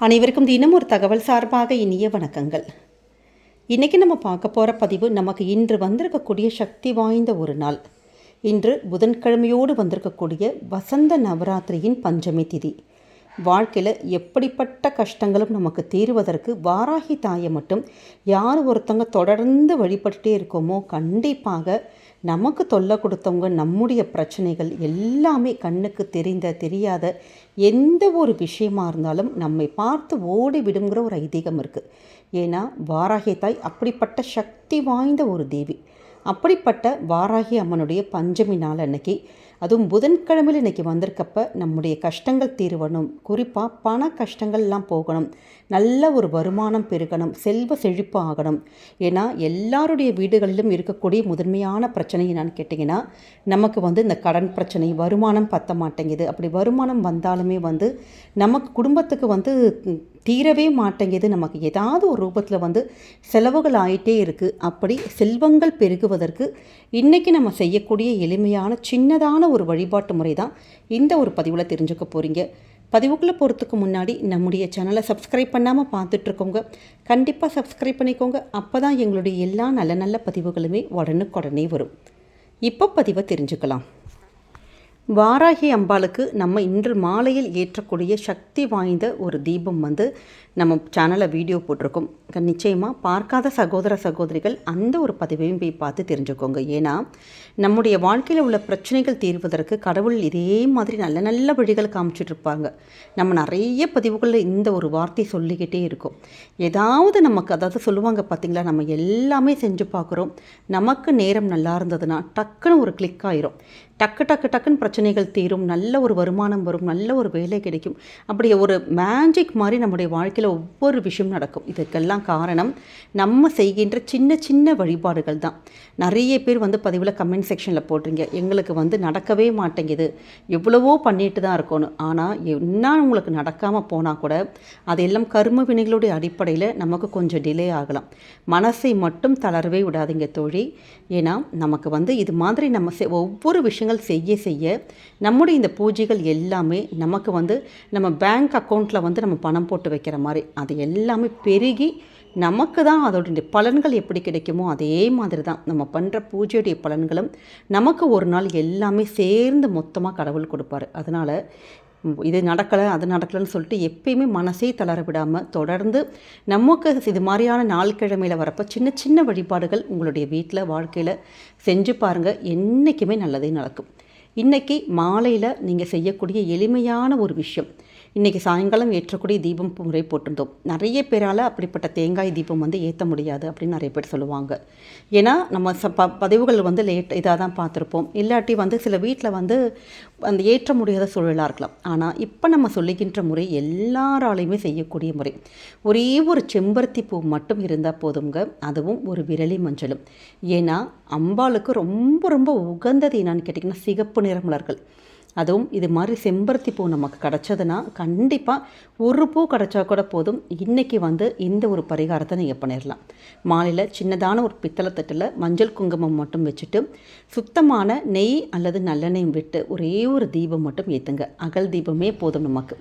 அனைவருக்கும் தினம் ஒரு தகவல் சார்பாக இனிய வணக்கங்கள். இன்றைக்கி நம்ம பார்க்க போகிற பதிவு நமக்கு இன்று வந்திருக்கக்கூடிய சக்தி வாய்ந்த ஒரு நாள். இன்று புதன்கிழமையோடு வந்திருக்கக்கூடிய வசந்த நவராத்திரியின் பஞ்சமி திதி. வாழ்க்கையில் எப்படிப்பட்ட கஷ்டங்களும் நமக்கு தீர்வதற்கு வாராகி தாயை மட்டும் யார் ஒருத்தவங்க தொடர்ந்து வழிபட்டுட்டே இருக்கோமோ கண்டிப்பாக நமக்கு தொல்லை கொடுத்தவங்க நம்முடைய பிரச்சனைகள் எல்லாமே கண்ணுக்கு தெரிந்த தெரியாத எந்த ஒரு விஷயமா இருந்தாலும் நம்மை பார்த்து ஓடி விடுங்கிற ஒரு ஐதீகம் இருக்குது ஏன்னா வாராகி தாய் அப்படிப்பட்ட சக்தி வாய்ந்த ஒரு தேவி. அப்படிப்பட்ட வாராகி அம்மனுடைய பஞ்சமி நாள் அன்னைக்கு அதுவும் புதன்கிழமையில் இன்றைக்கி வந்திருக்கப்ப நம்முடைய கஷ்டங்கள் தீர்வணும் குறிப்பாக பண கஷ்டங்கள்லாம் போகணும். நல்ல ஒரு வருமானம் பெருகணும். செல்வ செழிப்பு ஆகணும். ஏன்னா எல்லாருடைய வீடுகளிலும் இருக்கக்கூடிய முதன்மையான பிரச்சனை என்னன்னு கேட்டிங்கன்னா நமக்கு வந்து இந்த கடன் பிரச்சனை வருமானம் பத்த மாட்டேங்குது. அப்படி வருமானம் வந்தாலுமே வந்து நமக்கு குடும்பத்துக்கு வந்து தீரவே மாட்டேங்குது. நமக்கு ஏதாவது ஒரு ரூபத்தில் வந்து செலவுகள் ஆகிட்டே இருக்குது அப்படி செல்வங்கள் பெருகுவதற்கு இன்றைக்கி நம்ம செய்யக்கூடிய எளிமையான சின்னதான ஒரு வழிபாட்டு முறை தான் இந்த ஒரு பதிவில் தெரிஞ்சுக்க போகிறீங்க பதிவுக்குள்ளே போகிறதுக்கு முன்னாடி நம்முடைய சேனலை சப்ஸ்கிரைப் பண்ணாமல் பார்த்துட்ருக்கோங்க. கண்டிப்பாக சப்ஸ்கிரைப் பண்ணிக்கோங்க. அப்போ தான் எங்களுடைய எல்லா நல்ல நல்ல பதிவுகளுமே உடனுக்குடனே வரும். இப்போ பதிவை தெரிஞ்சுக்கலாம். வாராகி அம்பாளுக்கு நம்ம இன்று மாலையில் ஏற்றக்கூடிய சக்தி வாய்ந்த ஒரு தீபம் வந்து நம்ம சேனலில் வீடியோ போட்டிருக்கோம். நிச்சயமாக பார்க்காத சகோதர சகோதரிகள் அந்த ஒரு பதிவையும் போய் பார்த்து தெரிஞ்சுக்கோங்க. ஏன்னா நம்முடைய வாழ்க்கையில் உள்ள பிரச்சனைகள் தீர்வதற்கு கடவுள் இதே மாதிரி நல்ல நல்ல வழிகள் காமிச்சிட்டு இருப்பாங்க. நம்ம நிறைய பதிவுகளில் இந்த ஒரு வார்த்தை சொல்லிக்கிட்டே இருக்கும். ஏதாவது நமக்கு அதாவது சொல்லுவாங்க பார்த்தீங்களா நம்ம எல்லாமே செஞ்சு பார்க்குறோம். நமக்கு நேரம் நல்லா இருந்ததுன்னா டக்குன்னு ஒரு கிளிக் ஆயிரும். டக்கு டக்கு டக்குன்னு பிரச்சனைகள் தீரும். நல்ல ஒரு வருமானம் வரும். நல்ல ஒரு வேலை கிடைக்கும். அப்படி ஒரு மேஜிக் மாதிரி நம்முடைய வாழ்க்கையில் ஒவ்வொரு விஷயம் நடக்கும். இதுக்கெல்லாம் காரணம் நம்ம செய்கின்ற சின்ன சின்ன வழிபாடுகள் தான். நிறைய பேர் வந்து பதிவில் கமெண்ட் செக்ஷனில் போடுறீங்க எங்களுக்கு வந்து நடக்கவே மாட்டேங்குது. எவ்வளவோ பண்ணிட்டு தான் இருக்கணும் ஆனால் என்ன உங்களுக்கு நடக்காமல் போனால் கூட அதெல்லாம் கரும வினைகளுடைய அடிப்படையில் நமக்கு கொஞ்சம் டிலே ஆகலாம். மனசை மட்டும் தளரவே விடாதீங்க தோழி. ஏன்னா நமக்கு வந்து இது மாதிரி நம்ம ஒவ்வொரு ஒவ்வொரு விஷயங்கள் செய்ய செய்ய நம்முடைய இந்த பூஜைகள் எல்லாமே நமக்கு வந்து நம்ம பேங்க் அக்கௌண்ட்டில் வந்து நம்ம பணம் போட்டு வைக்கிற மாதிரி. அது எல்லாமே பெருகி நமக்கு தான் அதோடைய பலன்கள் எப்படி கிடைக்குமோ அதே மாதிரி தான். நம்ம பண்ணுற பூஜையுடைய பலன்களும் நமக்கு ஒரு நாள் எல்லாமே சேர்ந்து மொத்தமாக கடவுள் கொடுப்பாரு. அதனால் இது நடக்கலை அது நடக்கலைன்னு சொல்லிட்டு எப்பயுமே மனசே தளர விடாமல் தொடர்ந்து நமக்கு இது மாதிரியான நாள் கிழமையில் வரப்போ சின்ன சின்ன வழிபாடுகள் உங்களுடைய வீட்டில் வாழ்க்கையில் செஞ்சு பாருங்கள் என்றைக்குமே நல்லதே நடக்கும். இன்றைக்கி மாலையில் நீங்கள் செய்யக்கூடிய எளிமையான ஒரு விஷயம் இன்றைக்கி சாயங்காலம் ஏற்றக்கூடிய தீபம் முறை போட்டிருந்தோம். நிறைய பேரால் அப்படிப்பட்ட தேங்காய் தீபம் வந்து ஏற்ற முடியாது அப்படின்னு நிறைய பேர் சொல்லுவாங்க. ஏன்னா நம்ம ச ப பதிவுகள் வந்து லேட் இதாக தான் பார்த்துருப்போம். இல்லாட்டி வந்து சில வீட்டில் வந்து அந்த ஏற்ற முடியாத சூழலாக இருக்கலாம். ஆனால் இப்போ நம்ம சொல்லுகின்ற முறை எல்லாராலையுமே செய்யக்கூடிய முறை. ஒரே ஒரு செம்பருத்தி பூ மட்டும் இருந்தால் போதுங்க அதுவும் ஒரு விரலி மஞ்சளும். ஏன்னா அம்பாளுக்கு ரொம்ப ரொம்ப உகந்தது என்னான்னு கேட்டிங்கன்னா சிகப்பு நிற மலர்கள். அதுவும் இது மாதிரி செம்பருத்தி பூ நமக்கு கிடச்சதுன்னா கண்டிப்பாக ஒரு பூ கிடச்சா கூட போதும். இன்றைக்கி வந்து இந்த ஒரு பரிகாரத்தை நீங்கள் பண்ணிடலாம் மாலையில் சின்னதான ஒரு பித்தளை தட்டில் மஞ்சள் குங்குமம் மட்டும் வச்சுட்டு சுத்தமான நெய் அல்லது நல்லெண்ணெயும் விட்டு ஒரே ஒரு தீபம் மட்டும் ஏற்றுங்க அகல் தீபமே போதும் நமக்கு.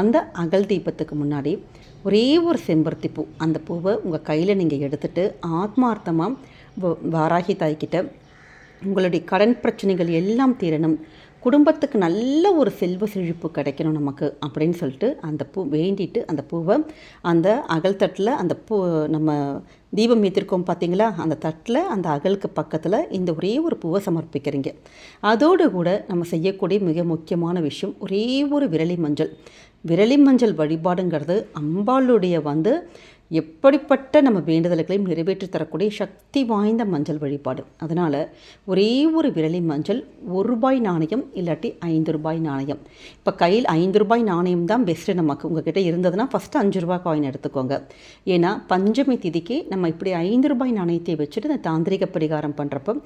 அந்த அகல் தீபத்துக்கு முன்னாடி ஒரே ஒரு செம்பருத்தி பூ. அந்த பூவை உங்கள் கையில் நீங்கள் எடுத்துட்டு ஆத்மார்த்தமாக வாராகி தாய்கிட்ட உங்களுடைய கடன் பிரச்சனைகள் எல்லாம் தீரணும். குடும்பத்துக்கு நல்ல ஒரு செல்வ செழிப்பு கிடைக்கணும் நமக்கு அப்படின்னு சொல்லிட்டு அந்த பூ வேண்டிட்டு அந்த பூவை அந்த அகல் தட்டில் அந்த பூ நம்ம தீபம் ஏற்றிருக்கோம் பார்த்தீங்களா? அந்த தட்டில் அந்த அகலுக்கு பக்கத்தில் இந்த ஒரே ஒரு பூவை சமர்ப்பிக்கிறீங்க. அதோடு கூட நம்ம செய்யக்கூடிய மிக முக்கியமான விஷயம் ஒரே ஒரு விரலி மஞ்சள் விரலி மஞ்சள் வழிபாடுங்கிறது அம்பாளுடைய வந்து எப்படிப்பட்ட நம்ம வேண்டுதல்களையும் நிறைவேற்றி தரக்கூடிய சக்தி வாய்ந்த மஞ்சள் வழிபாடு. அதனால் ஒரே ஒரு விரலி மஞ்சள் ஒரு ரூபாய் நாணயம் இல்லாட்டி ஐந்து ரூபாய் நாணயம். இப்போ கையில் ஐந்து ரூபாய் நாணயம் தான் பெஸ்ட்டு நமக்கு. உங்ககிட்ட இருந்ததுன்னா ஃபஸ்ட்டு அஞ்சு ரூபாய் காயின் எடுத்துக்கோங்க. ஏன்னா பஞ்சமி திதிக்கு நம்ம இப்படி ஐந்து ரூபாய் நாணயத்தை வச்சுட்டு இந்த தாந்திரிக பரிகாரம் பண்ணுறப்ப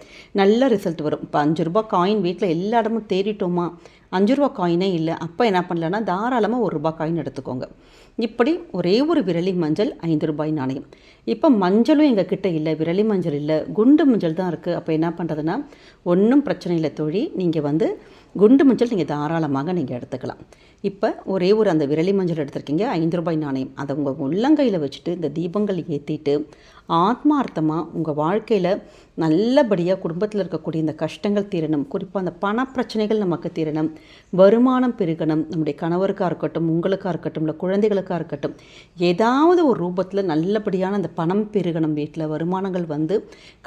நல்ல ரிசல்ட் வரும். இப்போ அஞ்சு ரூபாய் காயின் வீட்டில் எல்லா இடமும் தேடிட்டோமா? அஞ்சு ரூபா காயினே இல்லை. அப்போ என்ன பண்ணலன்னா தாராளமாக ஒரு ரூபா காயின் எடுத்துக்கோங்க. இப்படி ஒரே ஒரு விரலி மஞ்சள் ஐந்து ரூபாய் நாணயம். இப்போ மஞ்சளும் எங்கள் கிட்டே இல்லை விரலி மஞ்சள் இல்லை குண்டு மஞ்சள் தான் இருக்குது அப்போ என்ன பண்ணுறதுன்னா ஒன்றும் பிரச்சனை இல்லை தோழி. நீங்கள் வந்து குண்டு மஞ்சள் நீங்கள் தாராளமாக நீங்கள் எடுத்துக்கலாம். இப்போ ஒரே ஒரு அந்த விரலி மஞ்சள் எடுத்திருக்கீங்க ஐந்து ரூபாய் நாணயம். அதை உங்கள் உள்ளங்கையில் வச்சுட்டு இந்த தீபங்கள் ஏற்றிட்டு ஆத்மார்த்தமாக உங்கள் வாழ்க்கையில் நல்லபடியாக குடும்பத்தில் இருக்கக்கூடிய இந்த கஷ்டங்கள் தீரணும். குறிப்பாக அந்த பண பிரச்சனைகள் நமக்கு தீரணும். வருமானம் பெருகணும். நம்முடைய கணவருக்காக இருக்கட்டும் உங்களுக்காக இருக்கட்டும் இல்லை குழந்தைகளுக்காக இருக்கட்டும் ஏதாவது ஒரு ரூபத்தில் நல்லபடியான அந்த பணம் பெருகணும். வீட்டில் வருமானங்கள் வந்து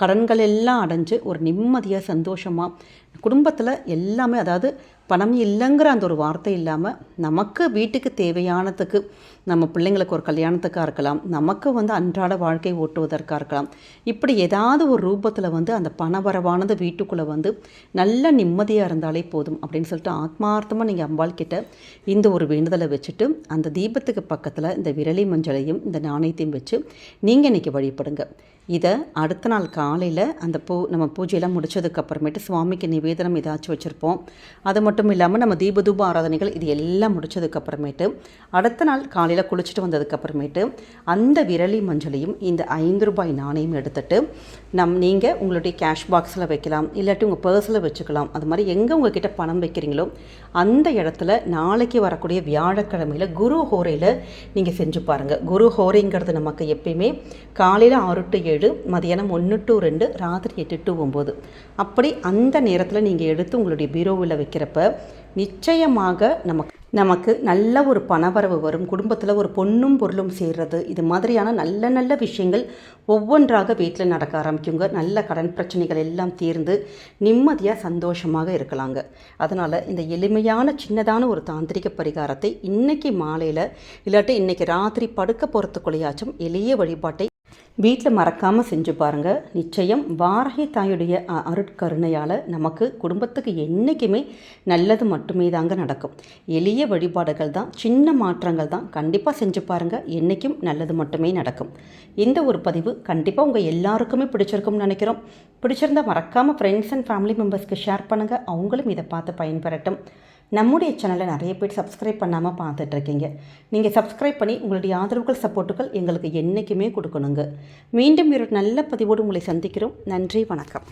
கடன்கள் எல்லாம் அடைஞ்சு ஒரு நிம்மதியாக சந்தோஷமாக குடும்பத்தில் எல்லாமே அதாவது பணம் இல்லைங்கிற அந்த ஒரு வார்த்தை இல்லாமல் நமக்கு வீட்டுக்கு தேவையானதுக்கு நம்ம பிள்ளைங்களுக்கு ஒரு கல்யாணத்துக்காக இருக்கலாம் நமக்கு வந்து அன்றாட வாழ்க்கை ஓட்டுவதற்காக இருக்கலாம். இப்படி ஏதாவது ஒரு ரூபத்தில் வந்து அந்த பணவரவானது வீட்டுக்குள்ளே வந்து நல்ல நிம்மதியாக இருந்தாலே போதும் அப்படின்னு சொல்லிட்டு ஆத்மார்த்தமாக நீங்கள் அம்பாள் கிட்ட இந்த ஒரு வேண்டுதலை வச்சுட்டு அந்த தீபத்துக்கு பக்கத்தில் இந்த விரலி மஞ்சளையும் இந்த நாணயத்தையும் வச்சு நீங்கள் இன்றைக்கி வழிபடுங்க. இதை அடுத்த நாள் காலையில் அந்த பூ நம்ம பூஜையெல்லாம் முடித்ததுக்கப்புறமேட்டு சுவாமிக்கு நிவேதனம் ஏதாச்சும் வச்சுருப்போம். அது மட்டும் இல்லாமல் நம்ம தீபதூப ஆராதனைகள் இது எல்லாம் முடித்ததுக்கப்புறமேட்டு அடுத்த நாள் காலையில் குளிச்சுட்டு வந்ததுக்கப்புறமேட்டு அந்த விரலி மஞ்சளையும் இந்த ஐந்து ரூபாய் நாணயம் எடுத்துட்டு நம் நீங்கள் உங்களுடைய கேஷ் பாக்ஸில் வைக்கலாம் இல்லாட்டி உங்கள் பர்ஸில் வச்சுக்கலாம். அது மாதிரி எங்கே உங்ககிட்ட பணம் வைக்கிறீங்களோ அந்த இடத்துல நாளைக்கு வரக்கூடிய வியாழக்கிழமையில் குரு ஹோரையில் நீங்கள் செஞ்சு பாருங்கள் குரு ஹோரைங்கிறது நமக்கு எப்பயுமே காலையில் ஆறு டு ஏழு மதியானம் ஒன்று டு ரெண்டு ராத்திரி எட்டு டு ஒம்பது. அப்படி அந்த நேரத்தில் நீங்கள் எடுத்து உங்களுடைய பீரோவில் வைக்கிறப்ப நிச்சயமாக நமக்கு நமக்கு நல்ல ஒரு பணவரவு வரும். குடும்பத்தில் ஒரு பொண்ணும் பொருளும் சேர்றது. இது மாதிரியான நல்ல நல்ல விஷயங்கள் ஒவ்வொன்றாக வீட்டில் நடக்க ஆரம்பிக்குங்க. நல்ல கடன் பிரச்சனைகள் எல்லாம் தீர்ந்து நிம்மதியாக சந்தோஷமாக இருக்கலாங்க. அதனால் இந்த எளிமையான சின்னதான ஒரு தாந்திரிக பரிகாரத்தை இன்றைக்கி மாலையில் இல்லாட்டி இன்றைக்கி ராத்திரி படுக்க போகிறதுக்குள்ளேயாச்சும் எளிய வழிபாட்டை வீட்டில் மறக்காமல் செஞ்சு பாருங்கள் நிச்சயம் வாரகை தாயுடைய அ- அருட்கருணையால் நமக்கு குடும்பத்துக்கு என்றைக்குமே நல்லது மட்டுமே தாங்க நடக்கும். எளிய வழிபாடுகள் தான் சின்ன மாற்றங்கள் தான் கண்டிப்பாக செஞ்சு பாருங்கள் என்றைக்கும் நல்லது மட்டுமே நடக்கும். இந்த ஒரு பதிவு கண்டிப்பாக உங்கள் எல்லாருக்குமே பிடிச்சிருக்கும்னு நினைக்கிறோம். பிடிச்சிருந்தா மறக்காமல் ஃப்ரெண்ட்ஸ் அண்ட் ஃபேமிலி மெம்பர்ஸ்க்கு ஷேர் பண்ணுங்கள் அவங்களும் இதை பார்த்து பயன்பெறட்டும். நம்முடைய சேனலை நிறைய பேர் சப்ஸ்கிரைப் பண்ணாமல் பார்த்துட்ருக்கீங்க. நீங்கள் சப்ஸ்கிரைப் பண்ணி உங்களுடைய ஆதரவுகள் சப்போர்ட்டுகள் எங்களுக்கு என்றைக்குமே கொடுக்கணுங்க. மீண்டும் ஒரு நல்ல பதிவோடு உங்களை சந்திக்கிறோம். நன்றி வணக்கம்.